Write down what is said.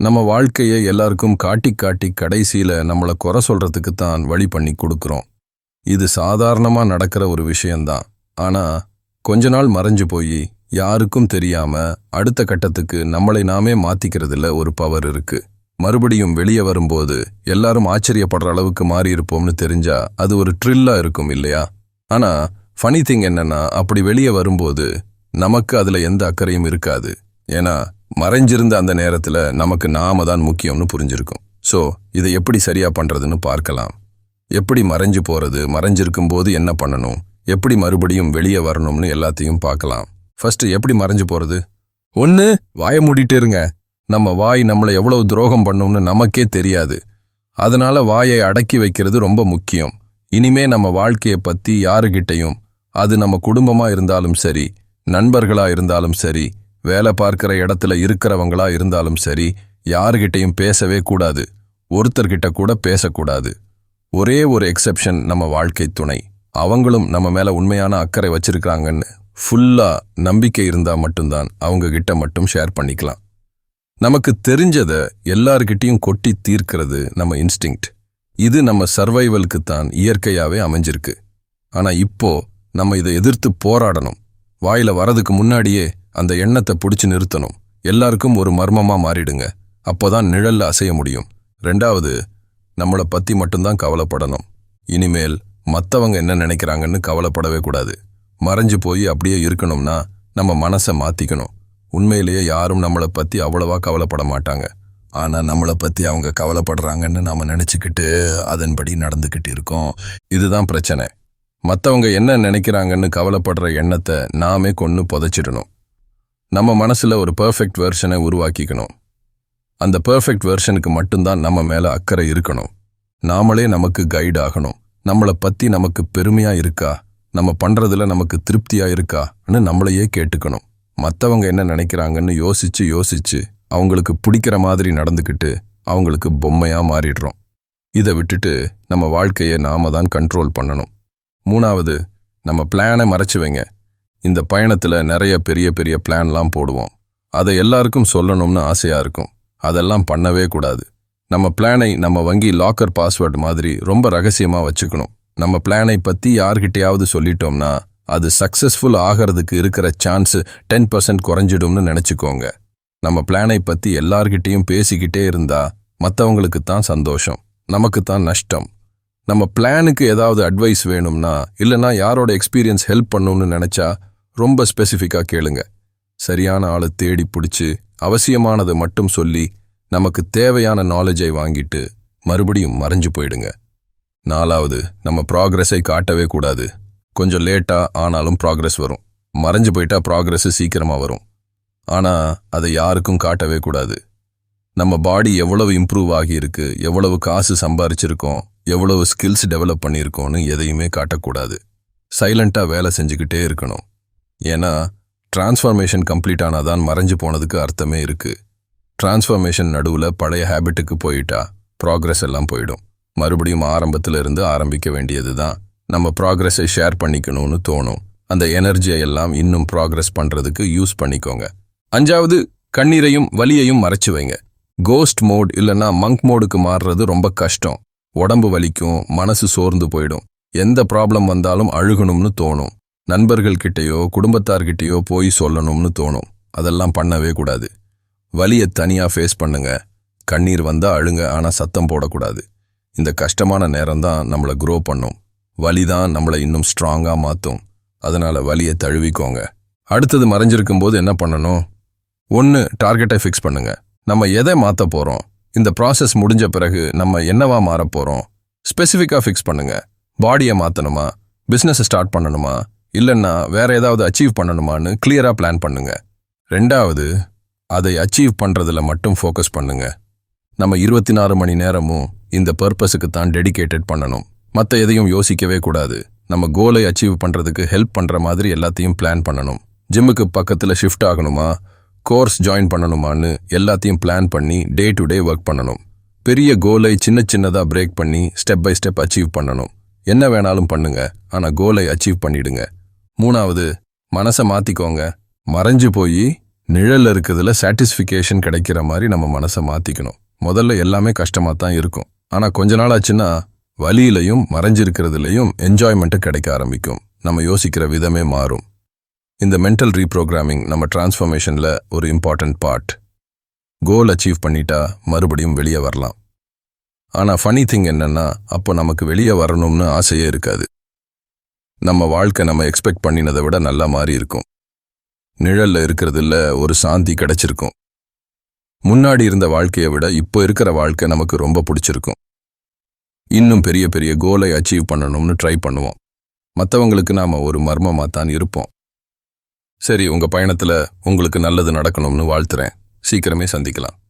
நம்ம வாழ்க்கையை எல்லாருக்கும் காட்டி காட்டி கடைசியில நம்மள குறை சொல்றதுக்கு தான் வழி பண்ணி கொடுக்குறோம். இது சாதாரணமா நடக்கிற ஒரு விஷயந்தான் ஆனா கொஞ்ச நாள் மறைஞ்சு போய் யாருக்கும் தெரியாம அடுத்த கட்டத்துக்கு நம்மளை நாமே மாத்திக்கிறதுல ஒரு பவர் இருக்கு. மறுபடியும் வெளியே வரும்போது எல்லாரும் ஆச்சரியப்படுற அளவுக்கு மாறி இருப்போம்னு தெரிஞ்சா அது ஒரு ட்ரில்லா இருக்கும் இல்லையா? ஆனா ஃபனி திங் என்னன்னா அப்படி வெளியே வரும்போது நமக்கு அதுல எந்த அக்கறையும் இருக்காது. ஏன்னா மறைஞ்சிருந்த அந்த நேரத்துல நமக்கு நாம தான் முக்கியம்னு புரிஞ்சிருக்கும். ஸோ இதை எப்படி சரியா பண்றதுன்னு பார்க்கலாம். எப்படி மறைஞ்சு போறது மறைஞ்சிருக்கும் போது என்ன பண்ணணும் எப்படி மறுபடியும் வெளியே வரணும்னு எல்லாத்தையும் பார்க்கலாம். ஃபஸ்ட்டு எப்படி மறைஞ்சு போறது? ஒன்னு வாயை மூடிட்டு இருங்க. நம்ம வாய் நம்மளை எவ்வளவு துரோகம் பண்ணும்னு நமக்கே தெரியாது. அதனால வாயை அடக்கி வைக்கிறது ரொம்ப முக்கியம். இனிமே நம்ம வாழ்க்கையை பத்தி யாருக்கிட்டையும் அது நம்ம குடும்பமா இருந்தாலும் சரி நண்பர்களா இருந்தாலும் சரி வேலை பார்க்கிற இடத்துல இருக்கிறவங்களா இருந்தாலும் சரி யாருகிட்டையும் பேசவே கூடாது. ஒருத்தர்கிட்ட கூட பேசக்கூடாது. ஒரே ஒரு எக்ஸெப்ஷன் நம்ம வாழ்க்கை துணை. அவங்களும் நம்ம மேல உண்மையான அக்கறை வச்சிருக்காங்கன்னு ஃபுல்லா நம்பிக்கை இருந்தா மட்டும்தான் அவங்க கிட்ட மட்டும் ஷேர் பண்ணிக்கலாம். நமக்கு தெரிஞ்சத எல்லார்கிட்டயும் கொட்டி தீர்க்கிறது நம்ம இன்ஸ்டிங்க்ட் இது நம்ம சர்வைவலுக்கு தான் இயற்கையாவே அமைஞ்சிருக்கு. ஆனா இப்போ நம்ம இதை எதிர்த்து போராடணும். வாயில வரதுக்கு முன்னாடியே அந்த எண்ணத்தை பிடிச்சு நிறுத்தணும். எல்லாருக்கும் ஒரு மர்மமாக மாறிடுங்க. அப்போதான் நிழல்ல அசைய முடியும். ரெண்டாவது நம்மளை பற்றி மட்டும்தான் கவலைப்படணும். இனிமேல் மற்றவங்க என்ன நினைக்கிறாங்கன்னு கவலைப்படவே கூடாது. மறைஞ்சு போய் அப்படியே இருக்கணும்னா நம்ம மனசை மாற்றிக்கணும் உண்மையிலேயே யாரும் நம்மளை பற்றி அவ்வளவா கவலைப்பட மாட்டாங்க. ஆனால் நம்மளை பற்றி அவங்க கவலைப்படுறாங்கன்னு நாம் நினச்சிக்கிட்டு அதன்படி நடந்துக்கிட்டு இருக்கோம். இதுதான் பிரச்சனை. மற்றவங்க என்ன நினைக்கிறாங்கன்னு கவலைப்படுற எண்ணத்தை நாமே கொன்று புதைச்சிடணும். நம்ம மனசுல ஒரு பெர்ஃபெக்ட் வெர்ஷனை உருவாக்கிக்கணும். அந்த பெர்ஃபெக்ட் வெர்ஷனுக்கு மட்டும்தான் நம்ம மேல அக்கறை இருக்கணும். நாமளே நமக்கு கைட் ஆகணும். நம்மளை பத்தி நமக்கு பெருமையா இருக்கா? நம்ம பண்றதுல நமக்கு திருப்தியா இருக்கான்னு நம்மளையே கேட்டுக்கணும். மத்தவங்க என்ன நினைக்கிறாங்கன்னு யோசிச்சு யோசிச்சு அவங்களுக்கு பிடிக்கிற மாதிரி நடந்துக்கிட்டு அவங்களுக்கு பொம்மையா மாறிடுறோம். இதை விட்டுட்டு நம்ம வாழ்க்கையை நாம தான் கண்ட்ரோல் பண்ணணும். மூணாவது நம்ம பிளானை மறைச்சு வைங்க. இந்த பயணத்துல நிறைய பெரிய பெரிய பிளான்லாம் போடுவோம். அதை எல்லாருக்கும் சொல்லணும்னு ஆசையா இருக்கும். அதெல்லாம் பண்ணவே கூடாது. நம்ம பிளானை நம்ம வங்கி லாக்கர் பாஸ்வேர்டு மாதிரி ரொம்ப ரகசியமா வச்சுக்கணும். நம்ம பிளானை பத்தி யார்கிட்டயாவது சொல்லிட்டோம்னா அது சக்சஸ்ஃபுல் ஆகிறதுக்கு இருக்கிற சான்ஸ் டென் பர்சன்ட் குறைஞ்சிடும்னு நினச்சிக்கோங்க. நம்ம பிளானை பத்தி எல்லார்கிட்டேயும் பேசிக்கிட்டே இருந்தா மத்தவங்களுக்கு தான் சந்தோஷம். நமக்கு தான் நஷ்டம். நம்ம பிளானுக்கு ஏதாவது அட்வைஸ் வேணும்னா இல்லைனா யாரோட எக்ஸ்பீரியன்ஸ் ஹெல்ப் பண்ணணும்னு நினைச்சா ரொம்ப ஸ்பெசிஃபிக்கா கேளுங்க. சரியான ஆளை தேடி பிடிச்சி அவசியமானதை மட்டும் சொல்லி நமக்கு தேவையான நாலேஜை வாங்கிட்டு மறுபடியும் மறைஞ்சு போயிடுங்க. நாலாவது நம்ம ப்ராக்ரஸை காட்டவே கூடாது. கொஞ்சம் லேட்டா ஆனாலும் ப்ராக்ரஸ் வரும். மறைஞ்சு போயிட்டா ப்ராக்ரஸ் சீக்கிரமா வரும். ஆனா அதை யாருக்கும் காட்டவே கூடாது. நம்ம பாடி எவ்வளவு இம்ப்ரூவ் ஆகியிருக்கு எவ்வளவு காசு சம்பாரிச்சிருக்கோம் எவ்வளவு ஸ்கில்ஸ் டெவலப் பண்ணியிருக்கோன்னு எதையுமே காட்டக்கூடாது. சைலண்ட்டாக வேலை செஞ்சுக்கிட்டே இருக்கணும். ஏன்னா டிரான்ஸ்ஃபார்மேஷன் கம்ப்ளீட் ஆனாதான் மறைஞ்சு போனதுக்கு அர்த்தமே இருக்கு. டிரான்ஸ்ஃபார்மேஷன் நடுவுல பழைய ஹேபிட்டுக்கு போயிட்டா ப்ராக்ரஸ் எல்லாம் போயிடும். மறுபடியும் ஆரம்பத்துல இருந்து ஆரம்பிக்க வேண்டியது தான் நம்ம ப்ராக்ரஸை ஷேர் பண்ணிக்கணும்னு தோணும். அந்த எனர்ஜியை எல்லாம் இன்னும் ப்ராக்ரஸ் பண்றதுக்கு யூஸ் பண்ணிக்கோங்க. அஞ்சாவது கண்ணீரையும் வலியையும் மறைச்சு வைங்க. கோஸ்ட் மோட் இல்லைன்னா மங்க் மோடுக்கு மாறுறது ரொம்ப கஷ்டம். உடம்பு வலிக்கும் மனசு சோர்ந்து போயிடும். எந்த ப்ராப்ளம் வந்தாலும் அழுகணும்னு தோணும். நண்பர்கள்கிட்டயோ குடும்பத்தார்கிட்டயோ போய் சொல்லணும்னு தோணும். அதெல்லாம் பண்ணவே கூடாது. வலியை தனியா ஃபேஸ் பண்ணுங்க. கண்ணீர் வந்தா அழுங்க ஆனா சத்தம் போடக்கூடாது. இந்த கஷ்டமான நேரம் தான் நம்மளை க்ரோ பண்ணும். வலி தான் நம்மளை இன்னும் ஸ்ட்ராங்கா மாத்தும். அதனால வலியை தழுவிக்கோங்க. அடுத்தது மறைஞ்சிருக்கும் போது என்ன பண்ணணும்? ஒன்று டார்கெட்டை ஃபிக்ஸ் பண்ணுங்க. நம்ம எதை மாற்ற போறோம்? இந்த ப்ராசஸ் முடிஞ்ச பிறகு நம்ம என்னவா மாறப் போறோம்? ஸ்பெசிஃபிக்காக ஃபிக்ஸ் பண்ணுங்க. பாடியை மாற்றணுமா பிஸ்னஸை ஸ்டார்ட் பண்ணணுமா? இல்லைன்னா வேற ஏதாவது அச்சீவ் பண்ணணுமான்னு கிளியரா பிளான் பண்ணுங்க. ரெண்டாவது அதை அச்சீவ் பண்றதுல மட்டும் ஃபோக்கஸ் பண்ணுங்க. நம்ம இருபத்தி நாலு மணி நேரமும் இந்த பர்பஸுக்கு தான் டெடிகேட்டட் பண்ணணும். மற்ற எதையும் யோசிக்கவே கூடாது. நம்ம கோலை அச்சீவ் பண்றதுக்கு ஹெல்ப் பண்ற மாதிரி எல்லாத்தையும் பிளான் பண்ணணும். ஜிம்முக்கு பக்கத்துல ஷிஃப்ட் ஆகணுமா? கோர்ஸ் ஜாயின் பண்ணணுமான்னு எல்லாத்தையும் பிளான் பண்ணி டே டு டே ஒர்க் பண்ணணும். பெரிய கோலை சின்ன சின்னதாக பிரேக் பண்ணி ஸ்டெப் பை ஸ்டெப் அச்சீவ் பண்ணணும். என்ன வேணாலும் பண்ணுங்க. ஆனால் கோலை அச்சீவ் பண்ணிடுங்க. மூணாவது மனசை மாற்றிக்கோங்க மறைஞ்சு போய் நிழல்ல இருக்கிறதுல சாட்டிஸ்ஃபிகேஷன் கிடைக்கிற மாதிரி நம்ம மனசை மாற்றிக்கணும் முதல்ல எல்லாமே கஷ்டமாக தான் இருக்கும். ஆனால் கொஞ்ச நாள் ஆச்சுன்னா வலியிலையும் மறைஞ்சிருக்கிறதுலையும் என்ஜாய்மெண்ட்டு கிடைக்க ஆரம்பிக்கும். நம்ம யோசிக்கிற விதமே மாறும். இந்த மென்டல் ரீப்ரோக்ராமிங் நம்ம டிரான்ஸ்ஃபர்மேஷனில் ஒரு இம்பார்ட்டன்ட் பார்ட் கோல் அச்சீவ் பண்ணிட்டா மறுபடியும் வெளியே வரலாம். ஆனால் ஃபனி திங் என்னென்னா அப்போ நமக்கு வெளியே வரணும்னு ஆசையே இருக்காது. நம்ம வாழ்க்கை நம்ம எக்ஸ்பெக்ட் பண்ணினதை விட நல்லா மாறி இருக்கும். நிழல்ல இருக்கிறதுல ஒரு சாந்தி கிடைச்சிருக்கும். முன்னாடி இருந்த வாழ்க்கையை விட இப்போ இருக்கிற வாழ்க்கை நமக்கு ரொம்ப பிடிச்சிருக்கும். இன்னும் பெரிய பெரிய கோலை அச்சீவ் பண்ணணும்னு ட்ரை பண்ணுவோம். மற்றவங்களுக்கு நாம் ஒரு மர்மமாக தான் இருப்போம். சரி உங்கள் பயணத்தில் உங்களுக்கு நல்லது நடக்கணும்னு வாழ்த்துறேன். சீக்கிரமே சந்திக்கலாம்.